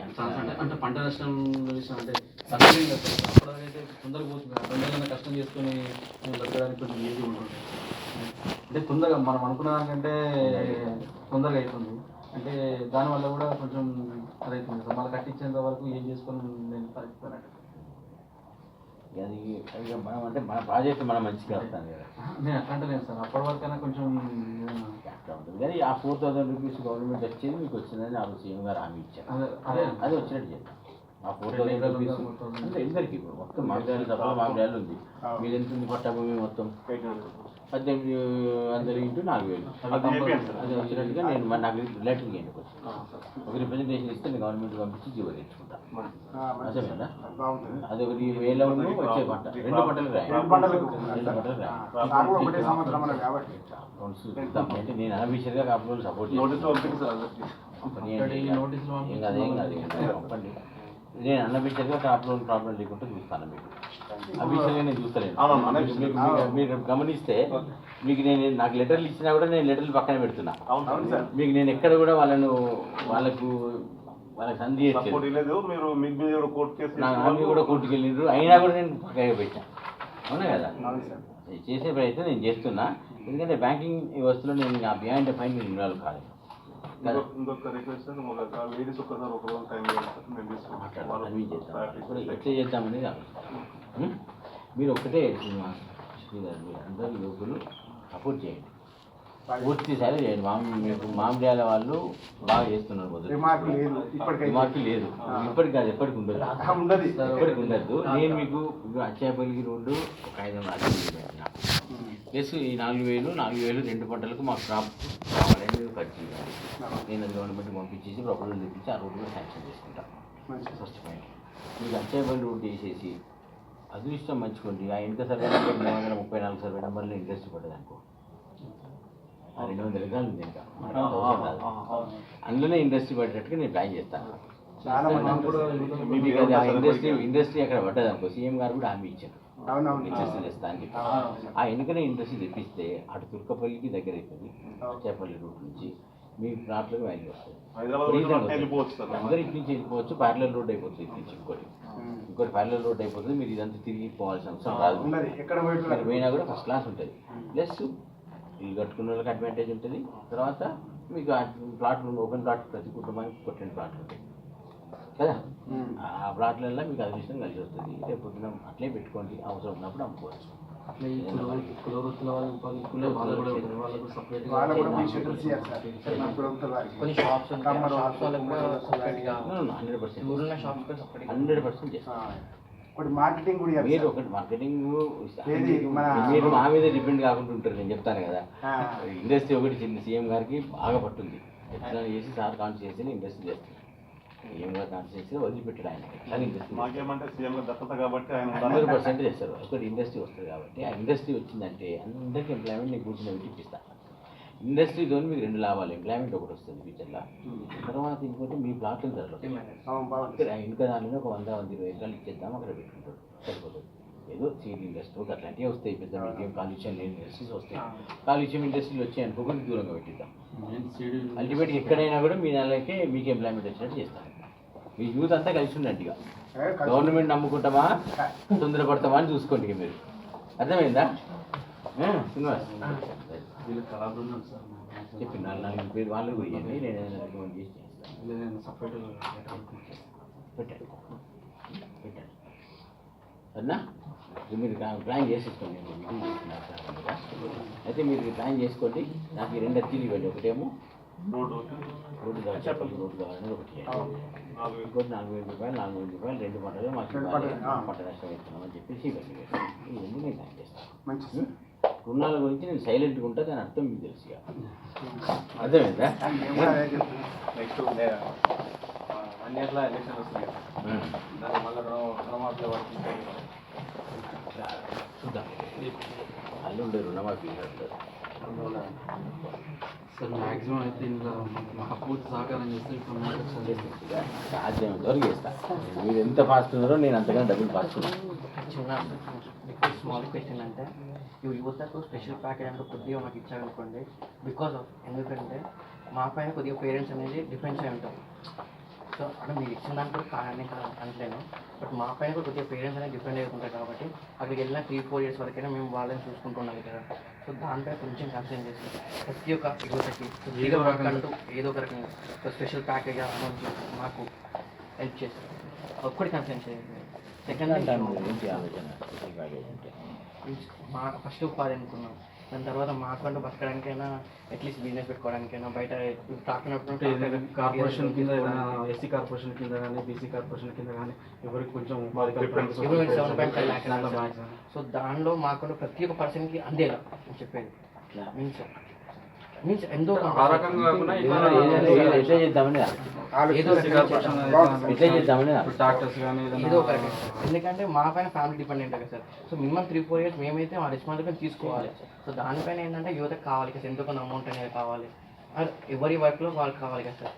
అంటే అంటే పంట నష్టం విషయం అంటే సబ్సిడీ అయితే తొందరగా పోతుంది. కదా. కష్టం చేసుకొని బతకడానికి కొంచెం ఈజీ ఉంటుంది. అంటే తొందరగా మనం అనుకున్న దానికంటే తొందరగా అవుతుంది అంటే దానివల్ల కూడా కొంచెం అదైతుంది. సార్ మళ్ళీ కట్టించేంత వరకు ఏం చేసుకొని నేను పరిస్థితి అది మనం అంటే మన ప్రాజెక్ట్ మనం మంచిగా వస్తాను కదా. నేను అట్లా అంటలేను సార్? అప్పటి వరకైనా కొంచెం అట్లా ఉంటుంది. కానీ ఆ ఫోర్ థౌసండ్ రూపీస్ గవర్నమెంట్ వచ్చేది మీకు వచ్చిందని ఆ సీఎం గారు హామీ ఇచ్చారు. అదే అదే. వచ్చినట్టు చెప్పి ఆ ఫోర్ థౌసండ్ రూపీస్? అంటే ఇద్దరికి ఇప్పుడు? మొత్తం మామిడాలు తప్ప మామిడాలు ఉంది. మీరు ఎంత ఉంది? పట్ట భూమి మొత్తం? పద్దెనిమిది అందరి ఇంటూ నాలుగు వేలు. అది వచ్చినట్టుగా నేను మరి నాకు చేయండి కొంచెం ఒక రిప్రజెంటేషన్ ఇస్తే నేను గవర్నమెంట్ పంపించి జీవో తెచ్చుకుంటా. అదే కదా అది ఒకటి వేల వచ్చే పంట. రెండు పంటలు రాయి రెండు పంటలు రాయి. అంటే నేను అనఫీషియల్గా కాపులు సపోర్ట్ నోటీసులు ఏం కాదు నేను అన్అఫీషియల్గా క్రాప్ లోన్ ప్రాబ్లం లేకుండా చూస్తాను మీకు. అఫీషియల్గా నేను చూస్తలేను. మీరు గమనిస్తే మీకు నేను నాకు లెటర్లు ఇచ్చినా కూడా నేను లెటర్లు పక్కన పెడుతున్నా. మీకు నేను ఎక్కడ కూడా వాళ్ళను వాళ్ళకు వాళ్ళకి సంధి మీరు కూడా కోర్టుకు వెళ్ళిండ్రు. అయినా కూడా నేను పక్కన పెట్టాను అవునా కదా? చేసే ప్రయత్నం నేను చేస్తున్నా. ఎందుకంటే బ్యాంకింగ్ వ్యవస్థలో నేను నా బియాండ్ ఫైన్ ఇన్వాల్వ్ కాలేదు ఇంకొక- రిక్వెస్ట్ లేడీస్ ఒక్కసారి ఒక రోజు టైం మేము తీసుకుంటాం. ఎట్లా ఉం? మీరు ఒక్కటే శ్రీనివాస్ శ్రీధర్ మీరు అందరూ యువకులు సపోర్ట్ చేయండి. పూర్తి సారి చేయండి. మామి మీకు మామిడియాల వాళ్ళు బాగా చేస్తున్నారు రిమార్క్ లేదు. ఇప్పటికి కాదు ఎప్పటికి ఉండదు. ఎప్పటికి ఉండదు. నేను మీకు అచ్చాపల్లికి రోడ్డు ఒక ఐదు వందల ప్లస్ ఈ నాలుగు వేలు నాలుగు వేలు రెండు పంటలకు మాకు క్రాప్ కావాలని మీరు ఖర్చు చేయాలి. నేను గవర్నమెంట్ పంపించేసి ప్రపోజల్ తెప్పించి ఆ రోడ్డు కూడా శాంక్షన్ చేసుకుంటాను ఫస్ట్ పాయింట్ మీకు అచ్చాపల్లి రోడ్డు వేసేసి అదృష్టం మంచుకోండి ఆ వెనుక సర్వే నెంబర్ మూడు వందల ముప్పై నాలుగు సర్వే నెంబర్లో ఇంట్రెస్ట్ పడ్డది అనుకో. ఆ రెండు వందల ఎకరాలు ఉంది ఇంకా. కాదు. అందులోనే ఇండస్ట్రీ పడేటట్టుగా నేను ప్లాన్ చేస్తాను. మీకు ఆ ఇండస్ట్రీ ఇండస్ట్రీ అక్కడ పడ్డది అనుకో. సీఎం గారు కూడా హామీ ఇచ్చారు. అని చెప్పి. ఆ ఎన్నికనే ఇండస్ట్రీ తెప్పిస్తే అటు తుర్కపల్లికి దగ్గర అవుతుంది చేపల్లి రూట్ నుంచి. మీ ప్లాట్లకు వాల్యూ వస్తుంది అందరు ఇటు నుంచి వెళ్ళిపోవచ్చు ప్యారలల్ రోడ్ అయిపోతుంది ఇటు నుంచి ఇంకోటి ఇంకోటి ప్యారలల్ రోడ్ అయిపోతుంది మీరు ఇదంతా తిరిగి పోవాల్సిన అవసరం రాదు. పోయినా కూడా. ఫస్ట్ క్లాస్ ఉంటుంది. ప్లస్ ఇల్లు కట్టుకున్న వాళ్ళకి అడ్వాంటేజ్ ఉంటుంది. తర్వాత మీకు ప్లాట్లు ఓపెన్ ప్లాట్ ప్రతి కుటుంబానికి కొట్టిన ప్లాట్లు ఉంటాయి కదా? ఆ ప్లాట్లలో మీకు అదృష్టం కలిసి వస్తుంది. రేపు పొద్దున అట్లే పెట్టుకోండి. అవసరం ఉన్నప్పుడు అమ్ముకోవచ్చు. అట్లా ఈ కుల- కులవృత్తుల వాళ్ళు ఉపాధి కులే వాళ్ళు కూడా ఉంటారు వాళ్ళకు కొన్ని షాప్స్ వాళ్ళకి కూడా సపరేట్గా హండ్రెడ్ పర్సెంట్ షాప్స్ కూడా హండ్రెడ్ పర్సెంట్ చేస్తాం ఆ, ఒకటి మార్కెటింగ్ కూడా మీరు. ఒకటి మార్కెటింగ్ మీరు మా మీద డిపెండ్ కాకుండా ఉంటారు నేను చెప్తాను కదా. ఇండస్ట్రీ ఒకటి చిన్న సీఎం గారికి బాగా పట్టుంది. ఎట్లా చేసి సార్ కాన్స్టిట్యూన్సీని ఇండస్ట్రీ చేస్తారు గారు వదిలిపెట్టాడు ఆయన మాకేమంటే సీఎం దత్తత కాబట్టి ఆయన హండ్రెడ్ పర్సెంట్ చేస్తారు. ఒకటి ఇండస్ట్రీ వస్తుంది కాబట్టి. ఆ ఇండస్ట్రీ వచ్చిందంటే అందరికీ ఎంప్లాయ్మెంట్ నీకు కూర్చుని పెట్టి ఇప్పిస్తా ఇండస్ట్రీతో మీకు రెండు లాభాలు. ఎంప్లాయ్మెంట్ ఒకటి వస్తుంది ఫ్యూచర్లో తర్వాత ఇంకోటి మీ ప్లాట్లు ధరలు ఇంకా దానిలో ఒక వంద వంద ఇరవై ఎకరాలు ఇచ్చేద్దాం అక్కడ పెట్టుకుంటాడు. సరిపోతుంది ఏదో సీడ్ ఇండస్ట్రీ అట్లాంటివి వస్తాయి. పెద్ద మీడియం కాలుష్యం లేని ఇండస్ట్రీస్ వస్తాయి. కాలుష్యం ఇండస్ట్రీలు వచ్చాయి అనుకోకుండా దూరంగా పెట్టిద్దాం. నేను సీడీ అల్టిమేట్గా ఎక్కడైనా కూడా మీ నెలకే మీకు ఎంప్లాయ్మెంట్ వచ్చినట్టు చేస్తాను మీ యూత్ అంతా కలిసి ఉండండి ఇక. గవర్నమెంట్ నమ్ముకుంటామా? తొందరపడతామా అని చూసుకోండి ఇక మీరు. అర్థమైందా? శ్రీనివాస్. చెప్పి నాలుగు నాలుగు పేరు వాళ్ళు కూడా నేను రికమెండ్ చేసి పెట్టండి. పెట్టండి. సరేనా మీరు ప్లాన్ చేసేసుకోండి. అయితే మీరు ప్లాన్ చేసుకోండి. నాకు ఈ రెండు అర్జీలు ఇవ్వండి. ఒకటేమో రోడ్డు రోడ్డు చెప్పండి. రోడ్డు కావాలని ఒకటి. ఇంకోటి నాలుగు వేల రూపాయలు నాలుగు వేల రూపాయలు రెండు పంటలు మాకు. పంట నష్టం ఇస్తున్నామని చెప్పేసి ఈ రెండు నేను ప్లాన్ చేస్తాను. రుణాల గురించి నేను సైలెంట్గా ఉంటా దాని అర్థం మీకు తెలుసు ఇక. అర్థమైందా? చెప్తున్నా. నెక్స్ట్ వన్ ఇయర్లో ఎలక్షన్ వస్తుంది. దాని రుణమాఫీలో వర్తిస్తాయి చూద్దాం. అల్లుండే రుణమాఫీ. సార్ మ్యాక్సిమం అయితే ఇందులో మా పూర్తి సహకారం చేస్తే ఇప్పుడు సాధ్యమైనంత వరకు చేస్తా మీరు ఎంత ఫాస్ట్ ఉన్నారో నేను అంతకన్నా డబ్బులు ఫాస్ట్ ఉన్నాను చిన్న స్మాల్ క్వశ్చన్ అంటే ఈ యువతకు స్పెషల్ ప్యాకేజ్ అంటే కొద్దిగా మాకు ఇచ్చారనుకోండి బికాస్ ఆఫ్ ఎందుకంటే మా పైన కొద్దిగా పేరెంట్స్ అనేది డిఫెన్స్ అయి ఉంటారు. సో అంటే మీరు ఇచ్చిన దాంట్లో కూడా కాదని కాదు అంటలేను బట్ మా పైన కూడా కొద్దిగా పేరెంట్స్ అనేది డిపెండ్ అయి ఉంటారు కాబట్టి అక్కడికి వెళ్ళిన త్రీ ఫోర్ ఇయర్స్ వరకైనా మేము వాళ్ళని చూసుకుంటూ ఉండాలి కదా. సో దానిపై కొంచెం కన్సర్న్ చేసి ప్రతి ఒక్క యువతకి ఏదో ఒక రకంగా. ఏదో ఒక రకంగా. ఒక స్పెషల్ ప్యాకేజ్ అమౌంట్ మాకు హెల్ప్ చేస్తారు ఒక్కటి కన్సర్న్ చేయండి సెకండ్ మా ఫస్ట్ ఉపాధి అనుకున్నాం. దాని తర్వాత మాకంటూ బతకడానికైనా అట్లీస్ట్ బిజినెస్ పెట్టుకోవడానికైనా బయట ఏదైనా కార్పొరేషన్ కింద ఎస్సీ కార్పొరేషన్ కింద కానీ బీసీ కార్పొరేషన్ కింద కానీ ఎవరికి కొంచెం సో దానిలో మాకంటూ ప్రతి ఒక్క పర్సన్కి అందేలా. చెప్పేది. మీన్స్ మీన్స్ ఎంతో ఎట్లా చేద్దామని ఏదో. ఎట్లా చేద్దామని ఏదో ఒక. ఎందుకంటే మా పైన ఫ్యామిలీ డిపెండెంట్ కదా sir. So minimum three four years మేమైతే మా రెస్పాన్సిబిలిటీ తీసుకోవాలి. సో దానిపైన ఏంటంటే యువతకు కావాలి కదా ఎంతో కొంత అమౌంట్ అనేది కావాలి? ఎవరి వర్క్లో వాళ్ళకి కావాలి కదా సార్.